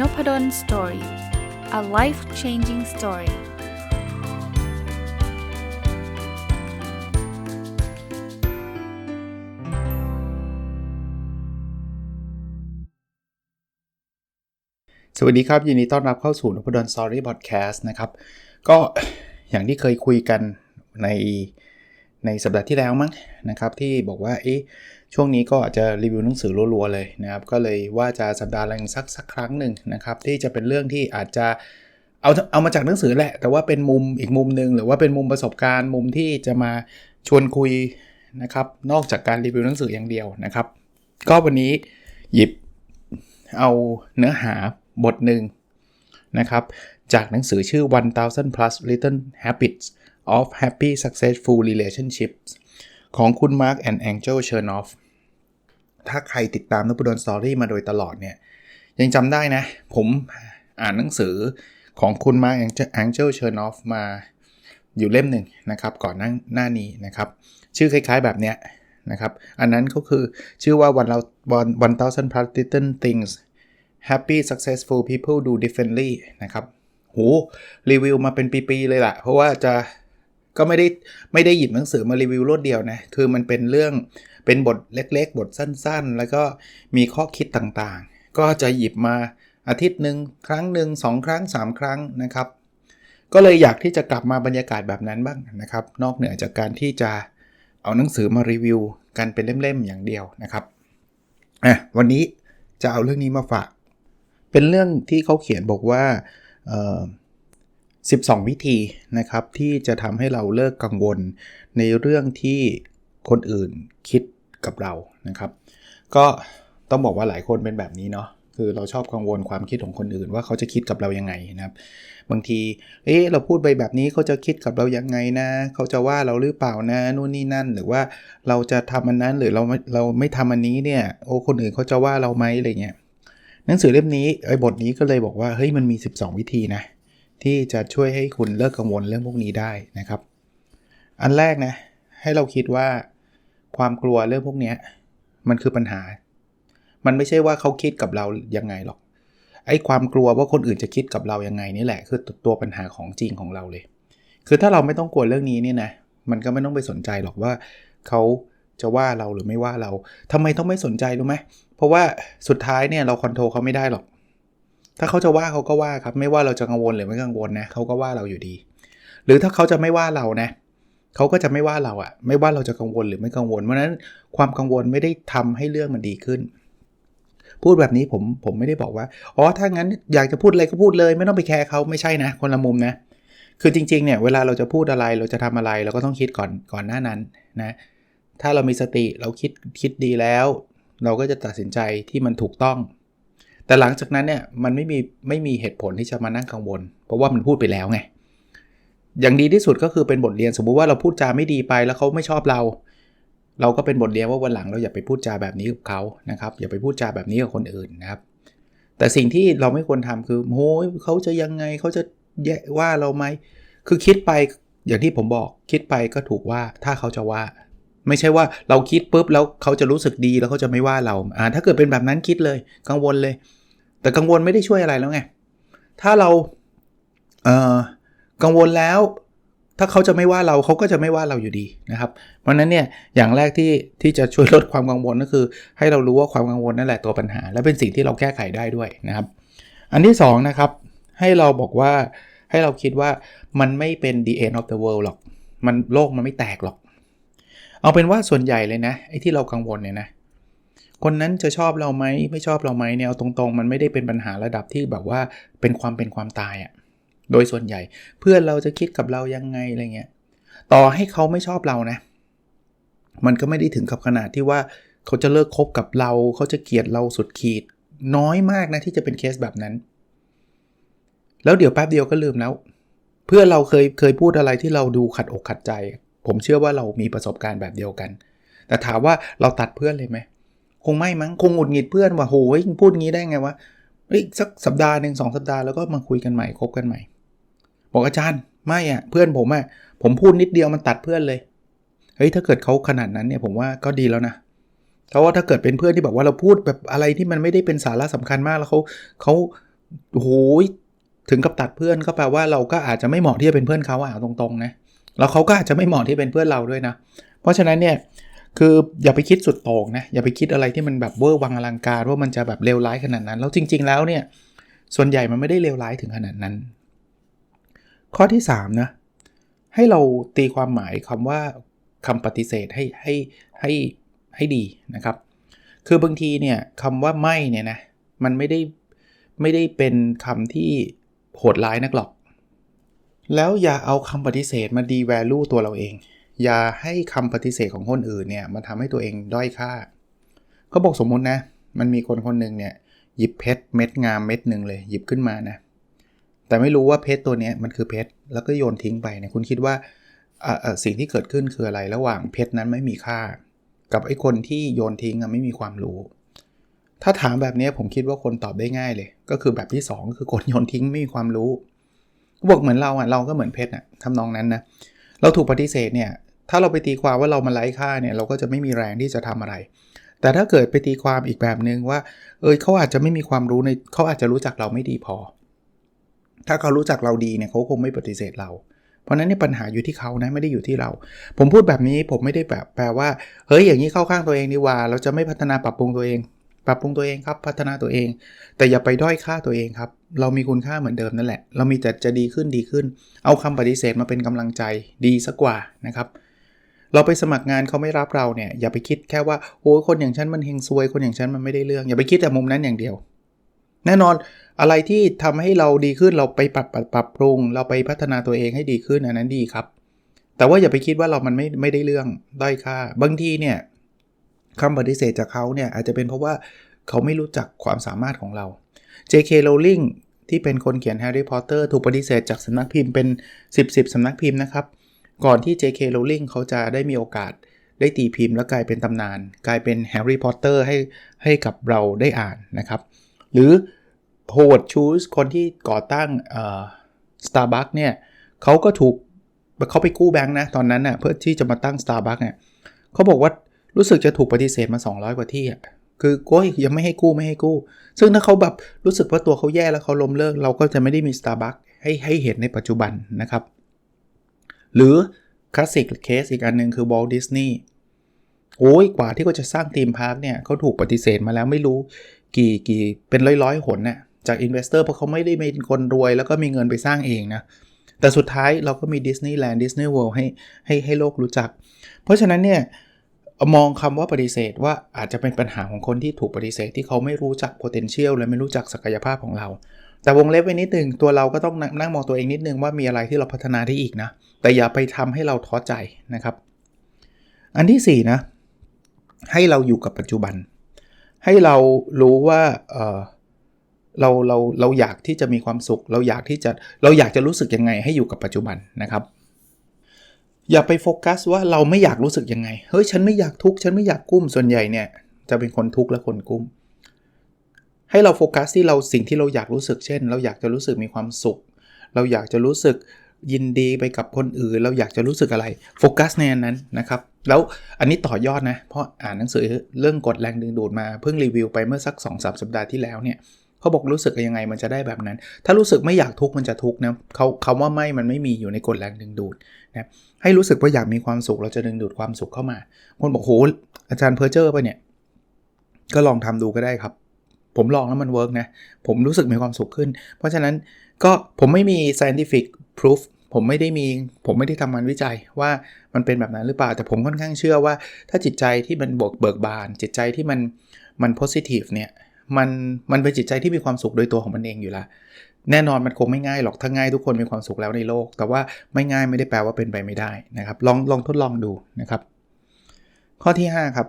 n o p ด d o สตอรี่ a life changing story สวัสดีครับ ยินดีต้อนรับเข้าสู่นพดลสตอรี่พอดแคสต์นะครับ ก็อย่างที่เคยคุยกันใน ในสัปดาห์ที่แล้วมั้งนะครับที่บอกว่าเอ๊ะช่วงนี้ก็อาจจะรีวิวหนังสือรัวๆเลยนะครับก็เลยว่าจะสัปดาห์ละสักสักครั้งหนึ่งนะครับที่จะเป็นเรื่องที่อาจจะเอาเอามาจากหนังสือแหละ แต่ว่าเป็นมุมอีกมุมหนึ่งหรือว่าเป็นมุมประสบการณ์มุมที่จะมาชวนคุยนะครับนอกจากการรีวิวหนังสืออย่างเดียวนะครับ ก็วันนี้หยิบเอาเนื้อหาบทหนึ่ง นะครับจากหนังสือชื่อ 1000 plus little habits of happy successful relationships ของคุณ Mark and Angel Chernoff ถ้าใครติดตามนบุดลสตอรี่มาโดยตลอดเนี่ยยังจำได้นะ ผมอ่านหนังสือของคุณมาร์ Angel Chernoff มาอยู่เล่มหนึ่งนะครับก่อนหน้าหน้านี้นะครับ ชื่อคล้ายๆแบบเนี้ยนะครับ อันนั้นก็คือชื่อว่าวันเราวันวัน thousand plus little things happy successful people do differently นะครับโหรีวิวมาเป็นปีๆเลยล่ะ เพราะว่าจะก็ไม่ได้ไม่ได้หยิบหนังสือมารีวิวรวดเดียวนะ คือมันเป็นเรื่องเป็นบทเล็กๆ บทสั้นๆ แล้วก็มีข้อคิดต่างๆ ก็จะหยิบมาอาทิตย์หนึ่งครั้งหนึ่งสองครั้ง 3 ครั้งนะครับ ก็เลยอยากที่จะกลับมาบรรยากาศแบบนั้นบ้างนะครับ นอกเหนือจากการที่จะเอาหนังสือมารีวิวกันเป็นเล่มๆอย่างเดียวนะครับอะวันนี้จะเอาเรื่องนี้มาฝาก เป็นเรื่องที่เขาเขียนบอกว่า12 วิธีนะครับที่จะทำให้เราเลิกกังวลในเรื่องที่คนอื่นคิดกับเรานะครับ ก็ต้องบอกว่าหลายคนเป็นแบบนี้เนาะคือเราชอบกังวลความคิดของคนอื่นว่าเขาจะคิดกับเรายังไงนะครับ บางทีเอ๊ะเราพูดไปแบบนี้เขาจะคิดกับเรายังไงนะ เขาจะว่าเราหรือเปล่านะนู่นนี่นั่น หรือว่าเราจะทำอันนั้นหรือเราเราไม่ทำอันนี้เนี่ยโอ้คนอื่นเขาจะว่าเราไหมอะไรเงี้ย หนังสือเล่มนี้ไอ้บทนี้ก็เลยบอกว่าเฮ้ยมันมี 12 วิธีนะที่จะช่วยให้คุณเลิกกังวลเรื่องพวกนี้ได้นะครับ อันแรกนะให้เราคิดว่าความกลัวเรื่องพวกนี้มันคือปัญหา มันไม่ใช่ว่าเขาคิดกับเรายังไงหรอกไอ้ความกลัวว่าคนอื่นจะคิดกับเรายังไงนี่แหละ คือตัวปัญหาของจริงของเราเลย คือถ้าเราไม่ต้องกลัวเรื่องนี้เนี่ยนะมันก็ไม่ต้องไปสนใจหรอกว่าเขาจะว่าเราหรือไม่ว่าเราทำไมต้องไม่สนใจรู้ไหม เพราะว่าสุดท้ายเนี่ยเราคอนโทรลเขาไม่ได้หรอก ถ้าเขาจะว่าเขาก็ว่าครับไม่ว่าเราจะกังวลหรือไม่กังวลนะเขาก็ว่าเราอยู่ดี หรือถ้าเขาจะไม่ว่าเรานะเขาก็จะไม่ว่าเราอะไม่ว่าเราจะกังวลหรือไม่กังวลเพราะนั้นความกังวลไม่ได้ทำให้เรื่องมันดีขึ้น พูดแบบนี้ผมผมไม่ได้บอกว่าอ๋อถ้างั้นอยากจะพูดอะไรก็พูดเลย ไม่ต้องไปแคร์เขาไม่ใช่นะ คนละมุมนะ คือจริงๆเนี่ยเวลาเราจะพูดอะไรเราจะทำอะไร เราก็ต้องคิดก่อนก่อนหน้านั้นนะถ้าเรามีสติเราคิดคิดดีแล้ว เราก็จะตัดสินใจที่มันถูกต้อง แต่หลังจากนั้นเนี่ยมันไม่มีไม่มีเหตุผลที่จะมานั่งกังวล เพราะว่ามันพูดไปแล้วไงอย่างดีที่สุดก็คือเป็นบทเรียนสมมุติว่าเราพูดจาไม่ดีไปแล้วเขาไม่ชอบเรา เราก็เป็นบทเรียนว่าวันหลังเราอย่าไปพูดจาแบบนี้กับเขานะครับอย่าไปพูดจาแบบนี้กับคนอื่นนะครับ แต่สิ่งที่เราไม่ควรทำคือโอ้ยเขาจะยังไงเขาจะแย่ว่าเราไหมคือคิดไปอย่างที่ผมบอกคิดไปก็ถูกว่าถ้าเขาจะว่า ไม่ใช่ว่าเราคิดปุ๊บแล้วเขาจะรู้สึกดีแล้วเขาจะไม่ว่าเราอ่าถ้าเกิดเป็นแบบนั้นคิดเลย กังวลเลย แต่กังวลไม่ได้ช่วยอะไรแล้วไง ถ้าเราเอ่อกังวลแล้ว ถ้าเขาจะไม่ว่าเราเขาก็จะไม่ว่าเราอยู่ดีนะครับ เพราะนั้นเนี่ยอย่างแรกที่ที่จะช่วยลดความกังวลก็คือ ให้เรารู้ว่าความกังวลนั่นแหละตัวปัญหา และเป็นสิ่งที่เราแก้ไขได้ด้วยนะครับ อันที่2นะครับให้เราบอกว่าให้เราคิดว่ามันไม่เป็น the end of the world หรอก มันโลกมันไม่แตกหรอก เอาเป็นว่าส่วนใหญ่เลยนะไอ้ที่เรากังวลเนี่ยนะคนนั้นจะชอบเราไหมไม่ชอบเราไหมเนี่ยเอาตรงๆ มันไม่ได้เป็นปัญหาระดับที่แบบว่าเป็นความเป็นความตายอะ่ะโดยส่วนใหญ่เพื่อนเราจะคิดกับเรายังไงอะไรเงี้ยต่อให้เขาไม่ชอบเรานะ มันก็ไม่ได้ถึงกับขนาดที่ว่าเขาจะเลิกคบกับเรา เขาจะเกลียดเราสุดขีด น้อยมากนะที่จะเป็นเคสแบบนั้น แล้วเดี๋ยวแป๊บเดียวก็ลืมแล้ว เพื่อเราเคยเคยพูดอะไรที่เราดูขัดอกขัดใจ ผมเชื่อว่าเรามีประสบการณ์แบบเดียวกัน แต่ถามว่าเราตัดเพื่อนเลยไหมคงไม่มั้งคงหงุดหงิดเพื่อนว่าโหยพูดงี้ได้ไงวะเฮ้ยสักสัปดาห์หนึ่งสองสัปดาห์แล้วก็มาคุยกันใหม่คบกันใหม่ บอกอาจารย์ไม่อะ่ะเพื่อนผมอะ่ะผมพูดนิดเดียวมันตัดเพื่อนเลยเฮ้ยถ้าเกิดเขาขนาดนั้นเนี่ยผมว่าก็ดีแล้วนะเพราะว่าถ้าเกิดเป็นเพื่อนที่บอกว่าเราพูดแบบอะไรที่มันไม่ได้เป็นสาระสำคัญมากแล้วเขาเขาโอ้โหถึงกับตัดเพื่อนก็แปลว่าเราก็อาจจะไม่เหมาะที่จะเป็นเพื่อนเขาอะตรงๆนะ แล้วเขาก็อาจจะไม่เหมาะที่เป็นเพื่อนเราด้วยนะ เพราะฉะนั้นเนี่ยคืออย่าไปคิดสุดโต่งนะอย่าไปคิดอะไรที่มันแบบเวอร์วังอลังการว่ามันจะแบบเลวร้ายขนาดนั้น แล้วจริง ๆ แล้วเนี่ยส่วนใหญ่มันไม่ได้เลวร้ายถึงขนาดนั้น ข้อที่3นะให้เราตีความหมายคำว่าคำปฏิเสธให้ให้ให้ให้ดีนะครับ คือบางทีเนี่ยคำว่าไม่เนี่ยนะมันไม่ได้ไม่ได้เป็นคำที่โหดร้ายนักหรอก แล้วอย่าเอาคำปฏิเสธมาดีแวลูตัวเราเอง อย่าให้คำปฏิเสธของคนอื่นเนี่ยมาทำให้ตัวเองด้อยค่าเขาบอกสมมุตินะ มันมีคนคนหนึ่งเนี่ยหยิบเพชรเม็ดงามเม็ดหนึ่งเลย หยิบขึ้นมานะ แต่ไม่รู้ว่าเพชรตัวนี้มันคือเพชรแล้วก็โยนทิ้งไปเนี่ยคุณคิดว่าสิ่งที่เกิดขึ้นคืออะไรระหว่างเพชรนั้นไม่มีค่า กับไอ้คนที่โยนทิ้งไม่มีความรู้ ถ้าถามแบบนี้ผมคิดว่าคนตอบได้ง่ายเลย ก็คือแบบที่ 2 คือคนโยนทิ้งไม่มีความรู้ บอกเหมือนเราอะเราก็เหมือนเพชรอะทำนองนั้นนะเราถูกปฏิเสธเนี่ยถ้าเราไปตีความว่าเรามาไร้ค่าเนี่ยเราก็จะไม่มีแรงที่จะทำอะไร แต่ถ้าเกิดไปตีความอีกแบบหนึ่งว่า เอยเขาอาจจะไม่มีความรู้ในเขาอาจจะรู้จักเราไม่ดีพอ ถ้าเขารู้จักเราดีเนี่ยเขาคงไม่ปฏิเสธเรา เพราะนั้นนี่ปัญหาอยู่ที่เขานะไม่ได้อยู่ที่เรา ผมพูดแบบนี้ผมไม่ได้แบบแปลว่าเฮ้ยอย่างนี้เข้าข้างตัวเองดีว่า เราจะไม่พัฒนาปรับปรุงตัวเอง ปรับปรุงตัวเองครับ พัฒนาตัวเอง แต่อย่าไปด้อยค่าตัวเองครับ เรามีคุณค่าเหมือนเดิมนั่นแหละ เรามีแต่จะดีขึ้นดีขึ้น เอาคำปฏิเสธมาเป็นกำลังใจดีสักกว่านะครับ เราไปสมัครงานเขาไม่รับเราเนี่ยอย่าไปคิดแค่ว่าโอ้คนอย่างฉันมันเฮงซวย คนอย่างฉันมันไม่ได้เรื่อง อย่าไปคิดแต่มุมนั้นอย่างเดียว แน่นอนอะไรที่ทำให้เราดีขึ้นเราไปปรับปรับปรับปรุง เราไปพัฒนาตัวเองให้ดีขึ้นอันนั้นดีครับ แต่ว่าอย่าไปคิดว่าเรามันไม่ไม่ได้เรื่องด้อยค่า บางทีเนี่ยคำปฏิเสธจากเขาเนี่ยอาจจะเป็นเพราะว่าเขาไม่รู้จักความสามารถของเรา J.K. Rowling ที่เป็นคนเขียน Harry Potter ถูกปฏิเสธจากสำนักพิมพ์เป็น 10 10สำนักพิมพ์นะครับ ก่อนที่ J.K. Rowling เขาจะได้มีโอกาสได้ตีพิมพ์แล้วกลายเป็นตำนาน กลายเป็นแฮร์รี่พอตเตอร์ให้ให้กับเราได้อ่านนะครับ หรือโฮว a ์ชูสคนที่ก่อตั้งเอ่อ Starbucks เนี่ยเขาก็ถูกเขาไปกู้แบงค์นะตอนนั้นนะ่ะเพื่อที่จะมาตั้ง Starbucks เนี่ยเขาบอกว่ารู้สึกจะถูกปฏิเสธมา 200 กว่าที่ คือก็ยังไม่ให้กู้ไม่ให้กู้ ซึ่งถ้าเขาแบบรู้สึกว่าตัวเขาแย่แล้วเขาล้มเลิก เราก็จะไม่ได้มี Starbucks ให้ให้เห็นในปัจจุบันนะครับ หรือคลาสสิกเคสอีกอันหนึ่งคือวอลดิสนีย์โอ้ยกว่าที่เขาจะสร้างทีมพาร์คเนี่ยเขาถูกปฏิเสธมาแล้วไม่รู้กี่กี่เป็นร้อยร้อยหนน่ะจากอินเวสเตอร์เพราะเขาไม่ได้เป็นคนรวย แล้วก็มีเงินไปสร้างเองนะ แต่สุดท้ายเราก็มีดิสนีย์แลนด์ดิสนีย์เวิลด์ให้ให้ให้โลกรู้จัก เพราะฉะนั้นเนี่ย มองคำว่าปฏิเสธว่าอาจจะเป็นปัญหาของคนที่ถูกปฏิเสธที่เขาไม่รู้จัก potential และไม่รู้จักศักยภาพของเรา แต่วงเล็บไว้นิดนึงตัวเราก็ต้องนั่งมองตัวเองนิดนึงว่ามีอะไรที่เราพัฒนาได้อีกนะ แต่อย่าไปทำให้เราท้อใจนะครับ อันที่4นะให้เราอยู่กับปัจจุบัน ให้เรารู้ว่าเเราเราเราอยากที่จะมีความสุข เราอยากที่จะเราอยากจะรู้สึกยังไงให้อยู่กับปัจจุบันนะครับ อย่าไปโฟกัสว่าเราไม่อยากรู้สึกยังไง เฮ้ย ฉันไม่อยากทุกข์ ฉันไม่อยากกุ้ม ส่วนใหญ่เนี่ยจะเป็นคนทุกข์และคนกุ้ม ให้เราโฟกัสที่เราสิ่งที่เราอยากรู้สึก เช่น เราอยากจะรู้สึกมีความสุข เราอยากจะรู้สึกยินดีไปกับคนอื่น เราอยากจะรู้สึกอะไร โฟกัสในนั้นนะครับ แล้วอันนี้ต่อยอดนะ เพราะอ่านหนังสือเรื่องกฎแรงดึงดูดมา เพิ่งรีวิวไปเมื่อสัก2อสสัปดาห์ที่แล้วเนี่ย เขาบอกรู้สึกยังไงมันจะได้แบบนั้น ถ้ารู้สึกไม่อยากทุกข์มันจะทุกข์นะเขาคาว่าไม่มันไม่มีอยู่ในกฎแรงดึงดูดนะให้รู้สึกว่าอยากมีความสุขเราจะดึงดูดความสุขเข้ามา คนบอกโหอาจารย์เพอร์เจอร์ไปเนี่ย ก็ลองทำดูก็ได้ครับ ผมลองแล้วมันเวิร์กนะ ผมรู้สึกมีความสุขขึ้น เพราะฉะนั้นก็ผมไม่มี scientific proof ผมไม่ได้มีผมไม่ได้ทำงานวิจัยว่ามันเป็นแบบนั้นหรือเปล่า แต่ผมค่อนข้างเชื่อว่า ถ้าจิตใจที่มันบวกเบิกบาน จิตใจที่มันมันโพสิทีฟเนี่ย มันมันเป็นจิตใจที่มีความสุขโดยตัวของมันเองอยู่ล้วแน่นอนมันคงไม่ง่ายหรอกถ้าง่ายทุกคนมีความสุขแล้วในโลก แต่ว่าไม่ง่ายไม่ได้แปลว่าเป็นไปไม่ได้นะครับ ลองลองทดลองดูนะครับ ข้อที่ 5 ครับ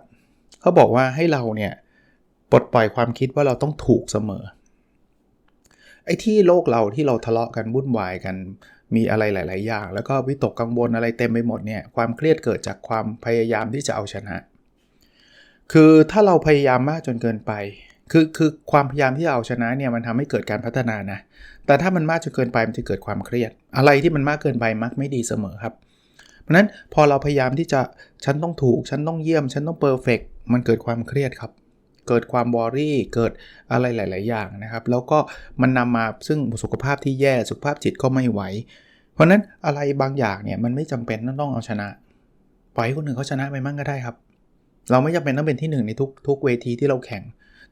เขาบอกว่าให้เราเนี่ยปลดปล่อยความคิดว่าเราต้องถูกเสมอไอ้ที่โลกเราที่เราทะเลาะกันวุ่นวายกันมีอะไรหลาย ๆ อย่าง แล้วก็วิตกกังวลอะไรเต็มไปหมดเนี่ยความเครียดเกิดจากความพยายามที่จะเอาชนะ คือถ้าเราพยายามมากจนเกินไป คือคือความพยายามที่จะเอาชนะเนี่ยมันทำให้เกิดการพัฒนานะ แต่ถ้ามันมากจนเกินไปมันจะเกิดความเครียด อะไรที่มันมากเกินไปมักไม่ดีเสมอครับ เพราะนั้นพอเราพยายามที่จะฉันต้องถูก ฉันต้องเยี่ยม ฉันต้องเพอร์เฟกมันเกิดความเครียดครับ เกิดความบอรี่เกิดอะไรหลาย ๆ อย่างนะครับ แล้วก็มันนำมาซึ่งสุขภาพที่แย่สุขภาพจิตก็ไม่ไหว เพราะนั้นอะไรบางอย่างเนี่ยมันไม่จำเป็นต้องเอาชนะปล่อยให้คนอื่นเขาชนะไปมั่งก็ได้ครับ เราไม่จำเป็นต้องเป็นที่หนึ่งในทุกทุกเวทีที่เราแข่ง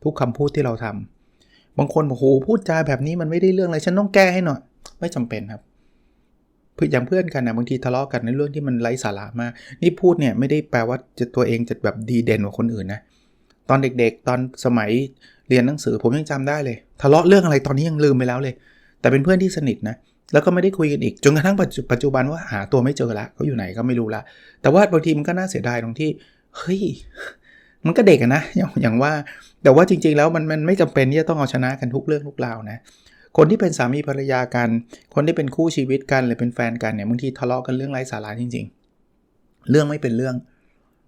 ทุกคำพูดที่เราทำบางคนบอกโหพูดจาแบบนี้มันไม่ได้เรื่องเลยฉันต้องแก้ให้หน่อย ไม่จำเป็นครับเพื่ออย่างเพื่อนกันนะบางทีทะเลาะกันในเรื่องที่มันไร้สาระมาก นี่พูดเนี่ยไม่ได้แปลว่าจะตัวเองจะแบบดีเด่นกว่าคนอื่นนะ ตอนเด็กๆ ตอนสมัยเรียนหนังสือผมยังจำได้เลย ทะเลาะเรื่องอะไรตอนนี้ยังลืมไปแล้วเลย แต่เป็นเพื่อนที่สนิทนะ แล้วก็ไม่ได้คุยกันอีก จนกระทั่งปัจจุบันว่าหาตัวไม่เจอละเขาอยู่ไหนก็ไม่รู้ละ แต่ว่าบางทีมันก็น่าเสียดายตรงที่ เฮ้ย มันก็เด็กนะอย่างว่าแต่ว่าจริงๆแล้วมันมันไม่จำเป็นที่จะต้องเอาชนะกันทุกเรื่องทุกราวนะคนที่เป็นสามีภรรยากัน คนที่เป็นคู่ชีวิตกันหรือเป็นแฟนกันเนี่ยบางทีทะเลาะกันเรื่องไร้สาระจริง ๆ เรื่องไม่เป็นเรื่อง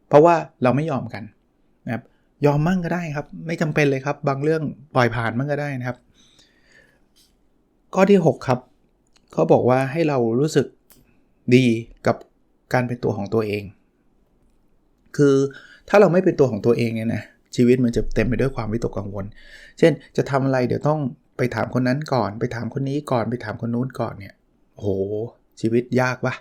เพราะว่าเราไม่ยอมกันนะครับยอมมั่งก็ได้ครับ ไม่จำเป็นเลยครับ บางเรื่องปล่อยผ่านมั่งก็ได้นะครับ ข้อที่ 6 ครับเขาบอกว่าให้เรารู้สึกดีกับการเป็นตัวของตัวเอง คือ ถ้าเราไม่เป็นตัวของตัวเองเนี่ยนะชีวิตมันจะเต็มไปด้วยความวิตกกังวล เช่น จะทำอะไรเดี๋ยวต้องไปถามคนนั้นก่อน ไปถามคนนี้ก่อนไปถามคนนู้นก่อนเนี่ยโหชีวิตยากปะ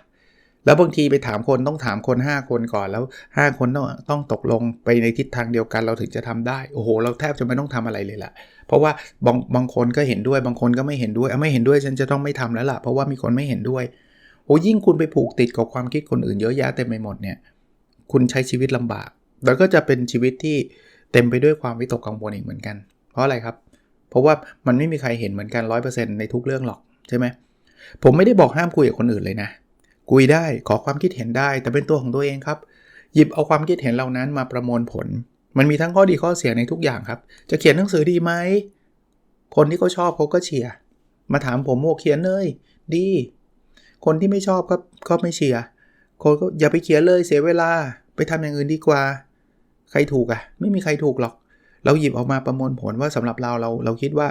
แล้วบางทีไปถามคนต้องถามคน 5 คนก่อนแล้ว 5 คนต้องต้องตกลงไปในทิศทางเดียวกันเราถึงจะทำได้โอ้โห เราแทบจะไม่ต้องทำอะไรเลยละเพราะว่าบางบางคนก็เห็นด้วยบางคนก็ไม่เห็นด้วยไม่เห็นด้วยฉันจะต้องไม่ทำแล้วล่ะเพราะว่ามีคนไม่เห็นด้วยโอ้ยิ่งคุณไปผูกติดกับความคิดคนอื่นเยอะแยะเต็มไปหมดเนี่ย คุณใช้ชีวิตลำบาก แล้วก็จะเป็นชีวิตที่เต็มไปด้วยความวิตกกังวลอีกเหมือนกัน เพราะอะไรครับ เพราะว่ามันไม่มีใครเห็นเหมือนกัน 100%ในทุกเรื่องหรอกใช่ไหมผมไม่ได้บอกห้ามคุยกับคนอื่นเลยนะ คุยได้ขอความคิดเห็นได้ แต่เป็นตัวของตัวเองครับ หยิบเอาความคิดเห็นเหล่านั้นมาประมวลผล มันมีทั้งข้อดีข้อเสียในทุกอย่างครับ จะเขียนหนังสือดีไหม คนที่เขาชอบเขาก็เชียร์ มาถามผมโมเขียนเลยดี คนที่ไม่ชอบก็ก็ไม่เชียร์ คนก็อย่าไปเขียนเลยเสียเวลา ไปทำอย่างอื่นดีกว่า ใครถูกอะ่ะไม่มีใครถูกหรอก เราหยิบออกมาประมวลผลว่าสำหรับเราเราเราคิดว่า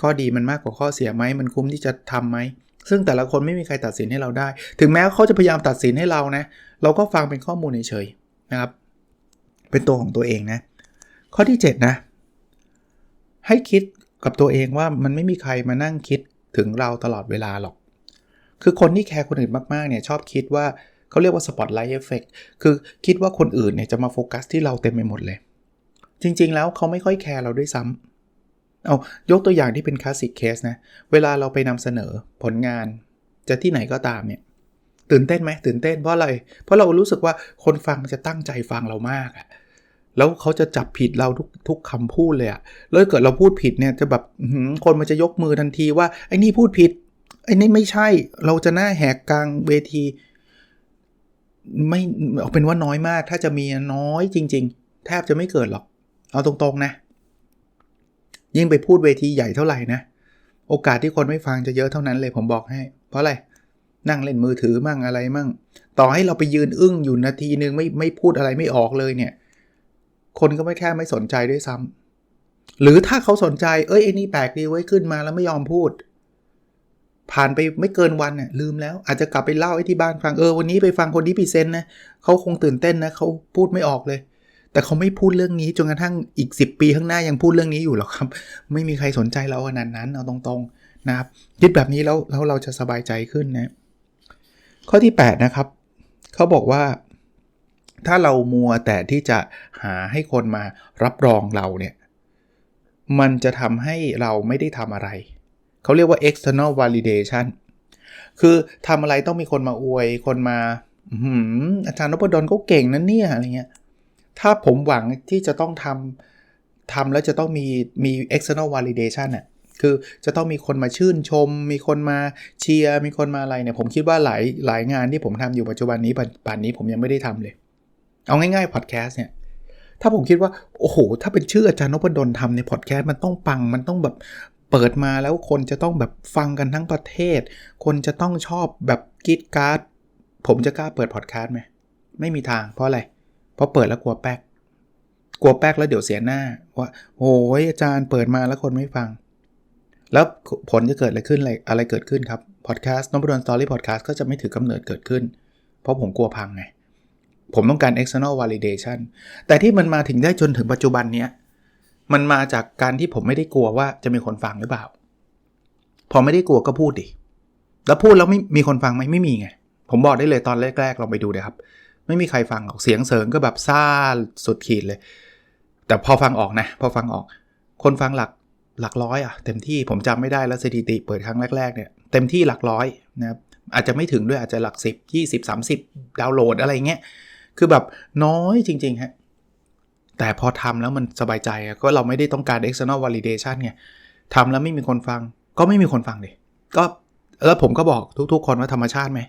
ข้อดีมันมากกว่าข้อเสียไหมมันคุ้มที่จะทํำไหมซึ่งแต่ละคนไม่มีใครตัดสินให้เราได้ ถึงแม้เขาจะพยายามตัดสินให้เรานะ เราก็ฟังเป็นข้อมูลเฉยๆนะครับ เป็นตัวของตัวเองนะ ข้อที่ 7 นะ ให้คิดกับตัวเองว่ามันไม่มีใครมานั่งคิดถึงเราตลอดเวลาหรอก คือคนที่แคร์คนอื่นมากๆเนี่ยชอบคิดว่า เขาเรียกว่าสปอตไลท์เอฟเฟกคือคิดว่าคนอื่นเนี่ยจะมาโฟกัสที่เราเต็มไปหมดเลย จริงๆแล้วเขาไม่ค่อยแคร์เราด้วยซ้ำเอายกตัวอย่างที่เป็นคลาสสิกเคสนะ เวลาเราไปนำเสนอผลงาน จะที่ไหนก็ตามเนี่ย ตื่นเต้นไหมตื่นเต้นเพราะอะไร เพราะเรารู้สึกว่าคนฟังจะตั้งใจฟังเรามากอะแล้วเขาจะจับผิดเราทุกทุกคำพูดเลยอะแล้วเกิดเราพูดผิดเนี่ยจะแบบคนมันจะยกมือทันทีว่าไอ้นี่พูดผิดไอ้นี่ไม่ใช่ เราจะหน้าแหกกลางเวที ไม่เอาเป็นว่าน้อยมาก ถ้าจะมีน้อยจริง ๆ แทบจะไม่เกิดหรอก เอาตรงๆนะ ยิ่งไปพูดเวทีใหญ่เท่าไหร่นะ โอกาสที่คนไม่ฟังจะเยอะเท่านั้นเลยผมบอกให้ เพราะอะไร นั่งเล่นมือถือมั่งอะไรมั่ง ต่อให้เราไปยืนอึ้งอยู่นาทีนึงไม่ไม่พูดอะไรไม่ออกเลยเนี่ย คนก็ไม่แค่ไม่สนใจด้วยซ้ำหรือถ้าเขาสนใจ เอ้ยไอ้นี่แปลกดีไว้ขึ้นมาแล้วไม่ยอมพูด ผ่านไปไม่เกินวันเนี่ยลืมแล้วอาจจะกลับไปเล่าไอ้ที่บ้านฟังเออวันนี้ไปฟังคนที่พีเซนนะเขาคงตื่นเต้นนะเขาพูดไม่ออกเลย แต่เขาไม่พูดเรื่องนี้จนกระทั่งอีก 10 ปีข้างหน้ายังพูดเรื่องนี้อยู่หรอกครับ ไม่มีใครสนใจเราขนาดนั้นเอาตรงๆนะครับคิดแบบนี้แล้วแล้วเราจะสบายใจขึ้นนะข้อที่ 8 นะครับเขาบอกว่า ถ้าเรามัวแต่ที่จะหาให้คนมารับรองเราเนี่ยมันจะทำให้เราไม่ได้ทำอะไร เขาเรียกว่า external validation คือทำอะไรต้องมีคนมาอวย คนมาอาจารย์นพดลก็เก่งนั่นเนี่ยอะไรเงี้ย ถ้าผมหวังที่จะต้องทำทำแล้วจะต้องมีมี external validation น่ะคือจะต้องมีคนมาชื่นชม มีคนมาเชียร์ มีคนมาอะไรเนี่ย ผมคิดว่าหลายหลายงานที่ผมทำอยู่ปัจจุบันนี้ป่านนี้ผมยังไม่ได้ทำเลย เอาง่ายๆพอดแคสต์เนี่ย ถ้าผมคิดว่า โอ้โห ถ้าเป็นชื่ออาจารย์นพดลทำในพอดแคสต์มันต้องปัง มันต้องแบบ เปิดมาแล้วคนจะต้องแบบฟังกันทั้งประเทศ คนจะต้องชอบแบบกีดการ์ดผมจะกล้าเปิดพอดแคสต์ไหมไม่มีทางเพราะอะไร เพราะเปิดแล้วกลัวแป๊กกลัวแป๊กแล้วเดี๋ยวเสียหน้าว่าโอ้ยอาจารย์เปิดมาแล้วคนไม่ฟัง แล้วผลจะเกิดอะไรขึ้นอะไรอะไรเกิดขึ้นครับพอดแคสต์นพดลสตอรี่พอดแคสต์ก็จะไม่ถือกำเนิดเกิดขึ้น เพราะผมกลัวพังไง ผมต้องการ external validation แต่ที่มันมาถึงได้จนถึงปัจจุบันเนี้ย มันมาจากการที่ผมไม่ได้กลัวว่าจะมีคนฟังหรือเปล่า พอไม่ได้กลัวก็พูดดิ แล้วพูดแล้วไม่มีคนฟังไหมไม่มีไง ผมบอกได้เลยตอนแรกๆลองไปดูเลยครับ ไม่มีใครฟังหรอกเสียงเสริงก็แบบซ่าสุดขีดเลย แต่พอฟังออกนะ พอฟังออก คนฟังหลักหลักร้อยอะเต็มที่ผมจำไม่ได้แล้วสถิติเปิดครั้งแรกๆเนี่ยเต็มที่หลักร้อยนะครับอาจจะไม่ถึงด้วยอาจจะหลัก 10 20 30 ดาวน์โหลดอะไรเงี้ยคือแบบน้อยจริงๆฮะ แต่พอทำแล้วมันสบายใจก็เราไม่ได้ต้องการ external validation ไงทำแล้วไม่มีคนฟัง ก็ไม่มีคนฟังดิก็แล้วผมก็บอกทุกๆ คนว่าธรรมชาติไหม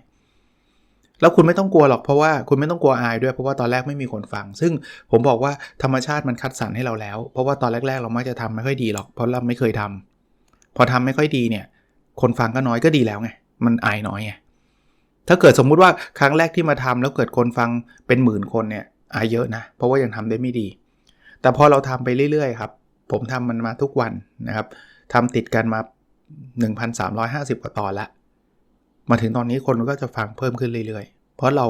แล้วคุณไม่ต้องกลัวหรอกเพราะว่าคุณไม่ต้องกลัวอายด้วยเพราะว่าตอนแรกไม่มีคนฟัง ซึ่งผมบอกว่าธรรมชาติมันคัดสรรให้เราแล้ว เพราะว่าตอนแรก ๆ เรามักจะทำไม่ค่อยดีหรอกเพราะเราไม่เคยทำพอทำไม่ค่อยดีเนี่ย คนฟังก็น้อยก็ดีแล้วไงมันอายน้อยไงถ้าเกิดสมมุติว่าครั้งแรกที่มาทำแล้วเกิดคนฟังเป็นหมื่นคนเนี่ย อายเยอะนะ เพราะว่ายังทำได้ไม่ดี แต่พอเราทำไปเรื่อยๆครับ ผมทำมันมาทุกวันนะครับทำติดกันมา 1,350 กว่าตอนละ มาถึงตอนนี้คนก็จะฟังเพิ่มขึ้นเรื่อยๆ เพราะเรา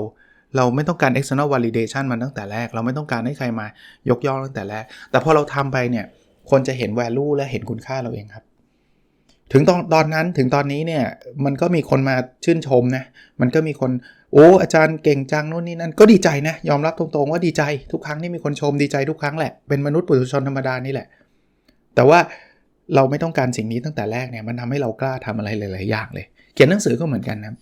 เราไม่ต้องการ external validation มันตั้งแต่แรก เราไม่ต้องการให้ใครมายกย่องตั้งแต่แรก แต่พอเราทำไปเนี่ย คนจะเห็น value และเห็นคุณค่าเราเองครับ ถึงตอนตอนนั้นถึงตอนนี้เนี่ย มันก็มีคนมาชื่นชมนะ มันก็มีคน โอ้อาจารย์เก่งจังนู่นนี่นั่นก็ดีใจนะ ยอมรับตรงๆว่าดีใจทุกครั้งที่มีคนชมดีใจทุกครั้งแหละ เป็นมนุษย์ปุถุชนธรรมดานี่แหละ แต่ว่าเราไม่ต้องการสิ่งนี้ตั้งแต่แรกเนี่ยมันทำให้เรากล้าทำอะไรหลายๆอย่างเลย เขียนหนังสือก็เหมือนกันนะ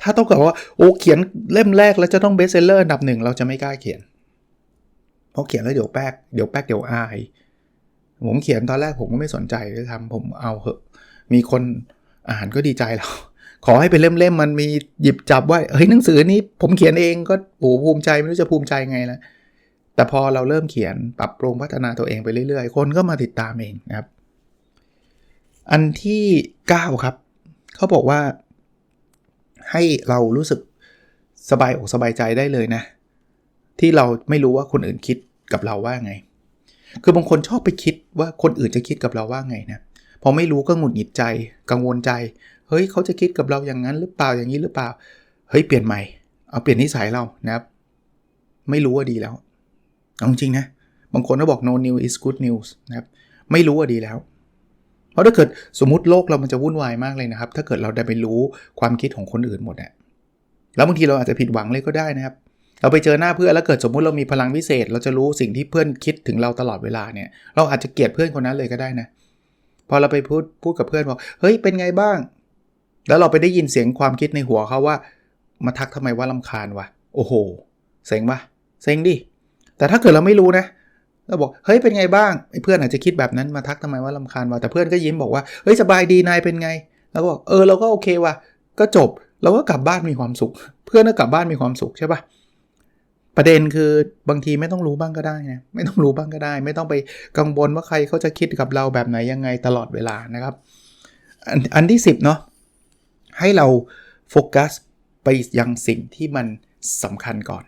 ถ้าต้องกับว่าโอ้เขียนเล่มแรกแล้วจะต้องเบสเซลเลอร์อันดับหนึ่งเราจะไม่กล้าเขียนเพราะเขียนแล้วเดี๋ยวแป๊กเดี๋ยวแป๊กเดี๋ยวอายผมเขียนตอนแรกผมก็ไม่สนใจเลยทำผมเอาเหอะ มีคนอ่านก็ดีใจแล้ว ขอให้เป็นเล่มๆมันมีหยิบจับว่าเฮ้ยหนังสือนี้ผมเขียนเองก็โหภูมิใจไม่รู้จะภูมิใจไงละแต่พอเราเริ่มเขียนปรับปรุงพัฒนาตัวเองไปเรื่อยๆ คนก็มาติดตามเองนะครับ อันที่ 9 ครับ เขาบอกว่า ให้เรารู้สึกสบายอกสบายใจได้เลยนะ ที่เราไม่รู้ว่าคนอื่นคิดกับเราว่าไง คือบางคนชอบไปคิดว่าคนอื่นจะคิดกับเราว่าไงนะพอไม่รู้ก็หงุดหงิดใจ กังวลใจ ฮ้ยเขาจะคิดกับเราอย่างนั้นหรือเปล่าอย่างนี้หรือเปล่า เฮ้ยเปลี่ยนใหม่ เอาเปลี่ยนนิสัยเรานะครับ ไม่รู้ว่าดีแล้วเอาจริงนะ บางคนก็บอก no news is good news นะครับ ไม่รู้ว่าดีแล้ว เพราะถ้าเกิดสมมติโลกเรามันจะวุ่นวายมากเลยนะครับ ถ้าเกิดเราได้ไปรู้ความคิดของคนอื่นหมดอะแล้วบางทีเราอาจจะผิดหวังเลยก็ได้นะครับ เราไปเจอหน้าเพื่อนแล้วเกิดสมมุติเรามีพลังพิเศษ เราจะรู้สิ่งที่เพื่อนคิดถึงเราตลอดเวลาเนี่ย เราอาจจะเกลียดเพื่อนคนนั้นเลยก็ได้นะพอเราไปพูดพูดกับเพื่อนบอกเฮ้ยเป็นไงบ้าง แล้วเราไปได้ยินเสียงความคิดในหัวเขาว่า มาทักทำไมว่าลำคาญวะโอ้โหเซ็งปะเซ็งดิแต่ถ้าเกิดเราไม่รู้นะเราบอกเฮ้ยเป็นไงบ้างไอ้เพื่อนอาจจะคิดแบบนั้นมาทักทำไมว่าลำคาญวะแต่เพื่อนก็ยิ้มบอกว่าเฮ้ยสบายดีนายเป็นไง แล้วก็บอกเออเราก็โอเควะก็จบเราก็กลับบ้านมีความสุข เพื่อนก็กลับบ้านมีความสุขใช่ปะประเด็นคือบางทีไม่ต้องรู้บ้างก็ได้นะไม่ต้องรู้บ้างก็ได้ ไม่ต้องไปกังวลว่าใครเขาจะคิดกับเราแบบไหนยังไงตลอดเวลานะครับ อันอันที่ 10เนาะ ให้เราโฟกัสไปยังสิ่งที่มันสำคัญก่อน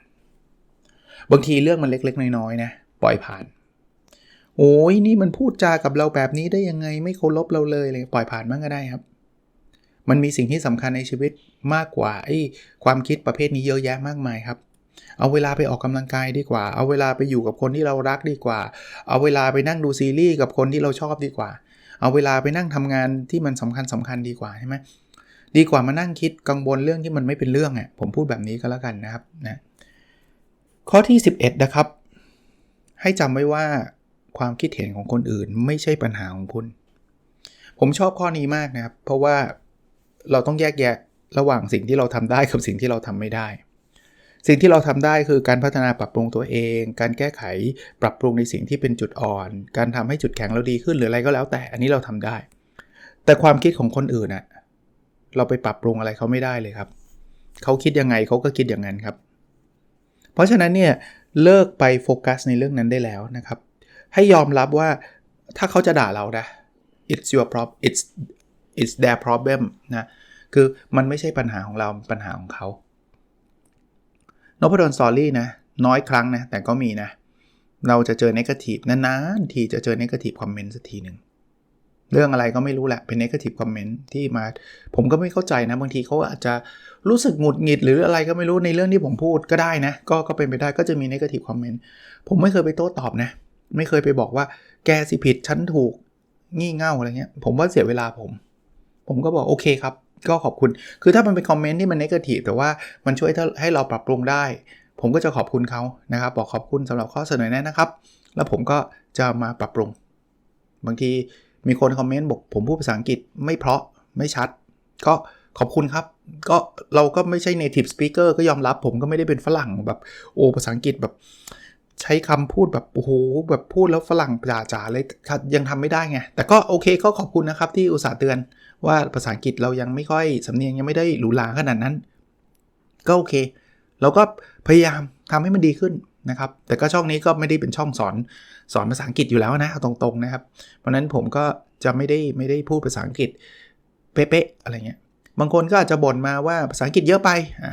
บางทีเรื่องมันเล็กๆ น้อยๆนะปล่อยผ่าน โอ้ยนี่มันพูดจากับเราแบบนี้ได้ยังไงไม่เคารพเราเลยเลยปล่อยผ่านบ้างก็ได้ครับ มันมีสิ่งที่สำคัญในชีวิตมากกว่าไอ้ความคิดประเภทนี้เยอะแยะมากมายครับ เอาเวลาไปออกกำลังกายดีกว่า เอาเวลาไปอยู่กับคนที่เรารักดีกว่า เอาเวลาไปนั่งดูซีรีส์กับคนที่เราชอบดีกว่า เอาเวลาไปนั่งทำงานที่มันสำคัญสำคัญดีกว่าใช่ไหม ดีกว่ามานั่งคิดกังวลเรื่องที่มันไม่เป็นเรื่องอะผมพูดแบบนี้ก็แล้วกันนะครับนะข้อที่ 11 นะครับ ให้จำไว้ว่าความคิดเห็นของคนอื่นไม่ใช่ปัญหาของคุณ ผมชอบข้อนี้มากนะครับ เพราะว่าเราต้องแยกแยะระหว่างสิ่งที่เราทำได้กับสิ่งที่เราทำไม่ได้ สิ่งที่เราทำได้คือการพัฒนาปรับปรุงตัวเอง การแก้ไขปรับปรุงในสิ่งที่เป็นจุดอ่อน การทำให้จุดแข็งเราดีขึ้นหรืออะไรก็แล้วแต่อันนี้เราทำได้ แต่ความคิดของคนอื่นอะ เราไปปรับปรุงอะไรเขาไม่ได้เลยครับ เขาคิดยังไงเขาก็คิดอย่างนั้นครับ เพราะฉะนั้นเนี่ยเลิกไปโฟกัสในเรื่องนั้นได้แล้วนะครับ ให้ยอมรับว่าถ้าเขาจะด่าเรานะ it's your problem it's it's their problem นะ คือมันไม่ใช่ปัญหาของเราปัญหาของเขานพดลสอรี่นะ น้อยครั้งนะ แต่ก็มีนะ เราจะเจอเนกาทีฟนานๆทีจะเจอเนกาทีฟคอมเมนต์สักทีหนึ่ง เรื่องอะไรก็ไม่รู้แหละ เป็นเนกาทีฟคอมเมนต์ที่มา ผมก็ไม่เข้าใจนะ บางทีเขาอาจจะรู้สึกหงุดหงิดหรืออะไรก็ไม่รู้ในเรื่องที่ผมพูดก็ได้นะ ก็ก็เป็นไปได้ก็จะมีเนกาทีฟคอมเมนต์ผมไม่เคยไปโต้ตอบนะ ไม่เคยไปบอกว่าแกสิผิดฉันถูกงี่เง่าอะไรเงี้ย ผมว่าเสียเวลาผม ผมก็บอกโอเคครับ ก็ขอบคุณ คือถ้ามันเป็นคอมเมนต์ที่มันนกาทีฟแต่ว่ามันช่วยให้เราปรับปรุงได้ ผมก็จะขอบคุณเขานะครับ บอกขอบคุณสำหรับข้อเสนอแนะนะครับ แล้วผมก็จะมาปรับปรุง บางที มีคนคอมเมนต์บอกผมพูดภาษาอังกฤษไม่เพราะไม่ชัด ก็ขอบคุณครับ ก็เราก็ไม่ใช่ native speaker ก็ยอมรับผมก็ไม่ได้เป็นฝรั่งแบบโอ้ภาษาอังกฤษแบบ ใช้คำพูดแบบโอ้โหแบบพูดแล้วฝรั่งจ๋าๆเลยยังทำไม่ได้ไง แต่ก็โอเคก็ขอบคุณนะครับที่อุตส่าห์เตือนว่าภาษาอังกฤษเรายังไม่ค่อยสำเนียงยังไม่ได้หรูหราขนาดนั้น ก็โอเค เราก็พยายามทำให้มันดีขึ้น นะครับ แต่ก็ช่องนี้ก็ไม่ได้เป็นช่องสอนสอนภาษาอังกฤษอยู่แล้วนะตรงๆนะครับ เพราะนั้นผมก็จะไม่ได้ไม่ได้พูดภาษาอังกฤษเป๊ะๆอะไรเงี้ย บางคนก็อาจจะบ่นมาว่าภาษาอังกฤษเยอะไปอ่า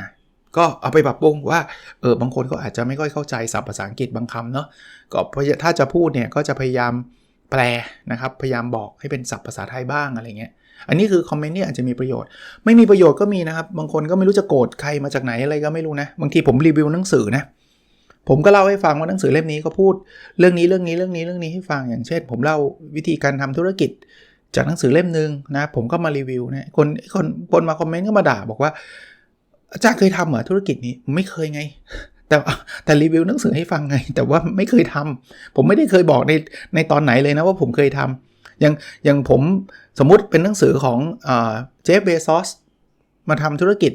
ก็เอาไปปรับปรุงว่าเออบางคนก็อาจจะไม่ค่อยเข้าใจศัพท์ภาษาอังกฤษบางคำเนาะก็ถ้าจะพูดเนี่ยก็จะพยายามแปลนะครับพยายามบอกให้เป็นศัพท์ภาษาไทยบ้างอะไรเงี้ยอันนี้คือคอมเมนต์นี่อาจจะมีประโยชน์ ไม่มีประโยชน์ก็มีนะครับ บางคนก็ไม่รู้จะโกรธใครมาจากไหนอะไรก็ไม่รู้นะ บางทีผมรีวิวหนังสือนะ ผมก็เล่าให้ฟังว่าหนังสือเล่มนี้ก็พูดเรื่องนี้เรื่องนี้เรื่องนี้เรื่องนี้ให้ฟังอย่างเช่น ผมเล่าวิธีการทำธุรกิจจากหนังสือเล่มหนึ่งนะผมก็มารีวิวนะคนคนคนมาคอมเมนต์ก็มาด่าบอกว่า อาจารย์เคยทำเหรอธุรกิจนี้ไม่เคยไง แต่แต่รีวิวหนังสือให้ฟังไง แต่ว่าไม่เคยทำผมไม่ได้เคยบอกในในตอนไหนเลยนะว่าผมเคยทำอย่างอย่างผมสมมุติเป็นหนังสือของเจฟเบซอสมาทำธุรกิจ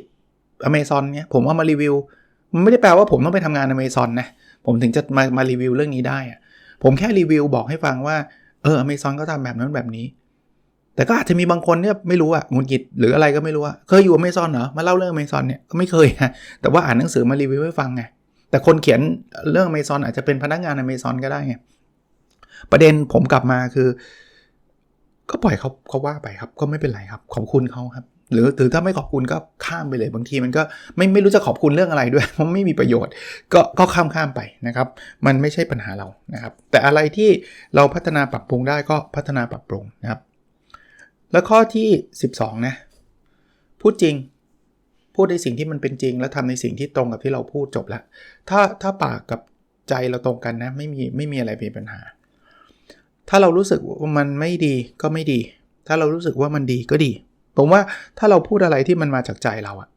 อเมซอนเนี่ยผมเอามารีวิว มันไม่ได้แปลว่าผมต้องไปทำงานอเมซอนนะ ผมถึงจะมามารีวิวเรื่องนี้ได้อะผมแค่รีวิวบอกให้ฟังว่า เอออเมซอนก็ทำแบบนั้นแบบนี้ แต่ก็อาจจะมีบางคนเนี่ยไม่รู้อะงุนกิดหรืออะไรก็ไม่รู้อะเคยอยู่อเมซอนเหรอ มาเล่าเรื่องอเมซอนเนี่ยก็ไม่เคยฮะแต่ว่าอ่านหนังสือมารีวิวให้ฟังไง แต่คนเขียนเรื่องอเมซอนอาจจะเป็นพนักงานอเมซอนก็ได้ไง ประเด็นผมกลับมาคือ ก็ปล่อยเขาเขาว่าไปครับ ก็ไม่เป็นไรครับ ขอบคุณเขาครับ หรือถือถ้าไม่ขอบคุณก็ข้ามไปเลย บางทีมันก็ไม่ไม่รู้จะขอบคุณเรื่องอะไรด้วยเพราะไม่มีประโยชน์ ก็ก็ข้ามข้ามไปนะครับ มันไม่ใช่ปัญหาเรานะครับ แต่อะไรที่เราพัฒนาปรับปรุงได้ก็พัฒนาปรับปรุงนะครับ แล้วข้อที่ 12นะพูดจริง พูดในสิ่งที่มันเป็นจริง แล้วทำในสิ่งที่ตรงกับที่เราพูดจบแล้วถ้าถ้าปากกับใจเราตรงกันนะไม่มีไม่มีอะไรเป็นปัญหา ถ้าเรารู้สึกว่ามันไม่ดีก็ไม่ดี ถ้าเรารู้สึกว่ามันดีก็ดี ผมว่าถ้าเราพูดอะไรที่มันมาจากใจเราอะ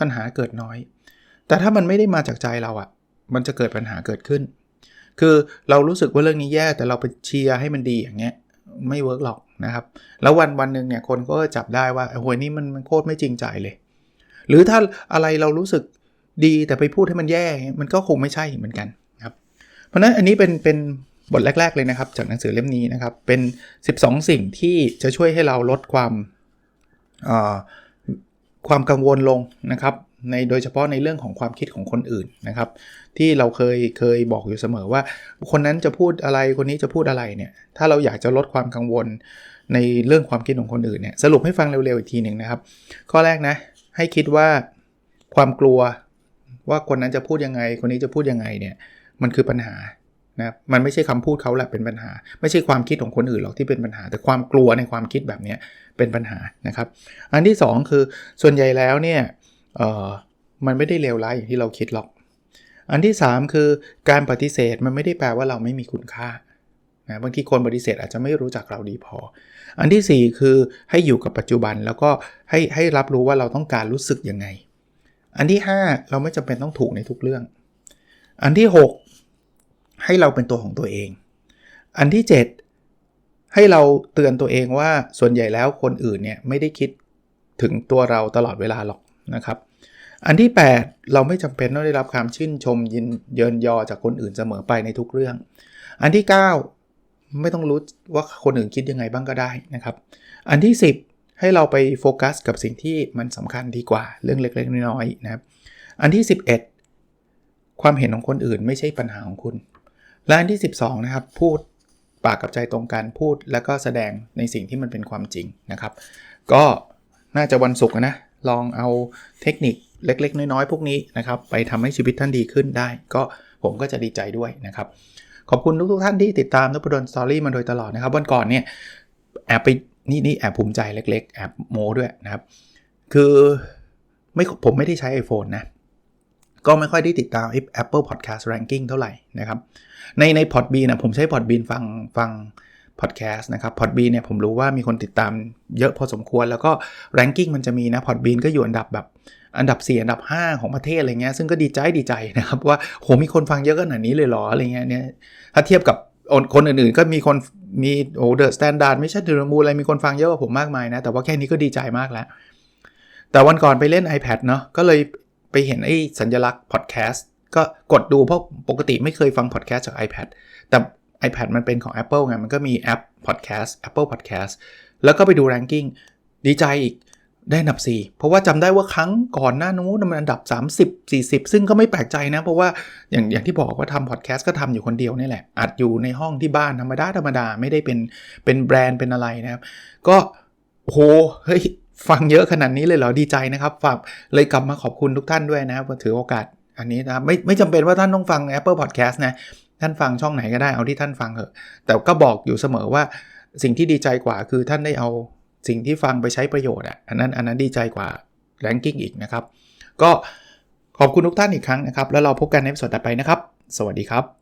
ปัญหาเกิดน้อย แต่ถ้ามันไม่ได้มาจากใจเราอะมันจะเกิดปัญหาเกิดขึ้น คือเรารู้สึกว่าเรื่องนี้แย่แต่เราไปเชียร์ให้มันดีอย่างเงี้ยไม่เวิร์กหรอกนะครับ แล้ววันวันหนึ่งเนี่ยคนก็จับได้ว่าโอ้ยนี่มันมันโคตรไม่จริงใจเลย หรือถ้าอะไรเรารู้สึกดีแต่ไปพูดให้มันแย่ มันก็คงไม่ใช่เหมือนกันครับ เพราะนั้นอันนี้เป็นเป็น บทแรก ๆ เลยนะครับ จากหนังสือเล่มนี้นะครับ เป็น 12 สิ่งที่จะช่วยให้เราลดความความกังวลลงนะครับในโดยเฉพาะในเรื่องของความคิดของคนอื่นนะครับ ที่เราเคยเคยบอกอยู่เสมอว่า คนนั้นจะพูดอะไรคนนี้จะพูดอะไรเนี่ย ถ้าเราอยากจะลดความกังวลในเรื่องความคิดของคนอื่นเนี่ยสรุปให้ฟังเร็วๆอีกทีหนึ่งนะครับ ข้อแรกนะ ให้คิดว่าความกลัวว่าคนนั้นจะพูดยังไง คนนี้จะพูดยังไงเนี่ยมันคือปัญหา นะมันไม่ใช่คำพูดเขาแหละเป็นปัญหา ไม่ใช่ความคิดของคนอื่นหรอกที่เป็นปัญหา แต่ความกลัวในความคิดแบบนี้เป็นปัญหานะครับ อันที่ 2 คือส่วนใหญ่แล้วเนี่ยเออมันไม่ได้เลวร้ายอย่างที่เราคิดหรอก อันที่ 3 คือการปฏิเสธมันไม่ได้แปลว่าเราไม่มีคุณค่านะบางทีคนปฏิเสธอาจจะไม่รู้จักเราดีพอ อันที่ 4 คือให้อยู่กับปัจจุบันแล้วก็ให้ให้รับรู้ว่าเราต้องการรู้สึกยังไง อันที่ 5 เราไม่จำเป็นต้องถูกในทุกเรื่อง อันที่ 6 ให้เราเป็นตัวของตัวเอง อันที่ 7 ให้เราเตือนตัวเองว่าส่วนใหญ่แล้วคนอื่นเนี่ยไม่ได้คิดถึงตัวเราตลอดเวลาหรอกนะครับ อันที่ 8 เราไม่จำเป็นต้องได้รับความชื่นชมยินเยินยอจากคนอื่นเสมอไปในทุกเรื่อง อันที่ 9 ไม่ต้องรู้ว่าคนอื่นคิดยังไงบ้างก็ได้นะครับ อันที่ 10 ให้เราไปโฟกัสกับสิ่งที่มันสำคัญดีกว่าเรื่องเล็กๆน้อยๆนะครับ อันที่ 11 ความเห็นของคนอื่นไม่ใช่ปัญหาของคุณ และอันที่ 12นะครับพูดปากกับใจตรงกันพูด แล้วก็แสดงในสิ่งที่มันเป็นความจริงนะครับ ก็น่าจะวันศุกร์นะลองเอาเทคนิคเล็ก ๆ น้อย ๆ พวกนี้นะครับ ไปทำให้ชีวิตท่านดีขึ้นได้ ก็ผมก็จะดีใจด้วยนะครับ ขอบคุณทุกๆท่านที่ติดตามนพดลสตอรี่มาโดยตลอดนะครับ วันก่อนเนี่ยแอบไปนี่นี่แอบภูมิใจเล็ก ๆ แอบโม้ด้วยนะครับ คือไม่ผมไม่ได้ใช้ iPhone นะ ก็ไม่ค่อยได้ติดตาม Apple Podcast Ranking เท่าไหร่นะครับ ในใน Podbean นะผมใช้ Podbean ฟังฟัง podcast นะครับ Podbean เนี่ยผมรู้ว่ามีคนติดตามเยอะพอสมควรแล้วก็ ranking มันจะมีนะ Podbean ก็อยู่อันดับแบบอันดับ 4 อันดับ 5 ของประเทศอะไรเงี้ยซึ่งก็ดีใจดีใจนะครับว่าโหมีคนฟังเยอะขนาดนี้เลยเหรออะไรเงี้ยเนี่ยถ้าเทียบกับคนอื่นๆ ก็มีคนมีโอ้เดอะสแตนดาร์ดไม่ใช่เดอะมูอะไรมีคนฟังเยอะกว่าผมมากมายนะ แต่ว่าแค่นี้ก็ดีใจมากแล้ว แต่วันก่อนไปเล่น iPad เนาะก็เลย ไปเห็นไอ้สัญลักษณ์ podcast ก็กดดูเพราะปกติไม่เคยฟัง podcast จาก iPad แต่ iPad มันเป็นของ Apple ไง มันก็มีแอป podcast Apple podcast แล้วก็ไปดู ranking ดีใจอีกได้อันดับ 4 เพราะว่าจำได้ว่าครั้งก่อนหน้านู้นมันอันดับ 30 40 ซึ่งก็ไม่แปลกใจนะ เพราะว่าอย่างอย่างที่บอกว่าทำ podcast ก็ทำอยู่คนเดียวนี่แหละ อัดอยู่ในห้องที่บ้านธรรมดาธรรมดาไม่ได้เป็นเป็นแบรนด์เป็นอะไรนะครับ ก็โหเฮ้ย ฟังเยอะขนาดนี้เลยเหรอดีใจนะครับฝากเลยกลับมาขอบคุณทุกท่านด้วยนะครับถือโอกาสอันนี้นะไม่ไม่จำเป็นว่าท่านต้องฟัง Apple Podcast นะ ท่านฟังช่องไหนก็ได้เอาที่ท่านฟังเถอะแต่ก็บอกอยู่เสมอว่าสิ่งที่ดีใจกว่าคือท่านได้เอาสิ่งที่ฟังไปใช้ประโยชน์อะอันนั้นอันนั้นดีใจกว่า ranking อีกนะครับ ก็ขอบคุณทุกท่านอีกครั้งนะครับ แล้วเราพบกันในสดต่อไปนะครับ สวัสดีครับ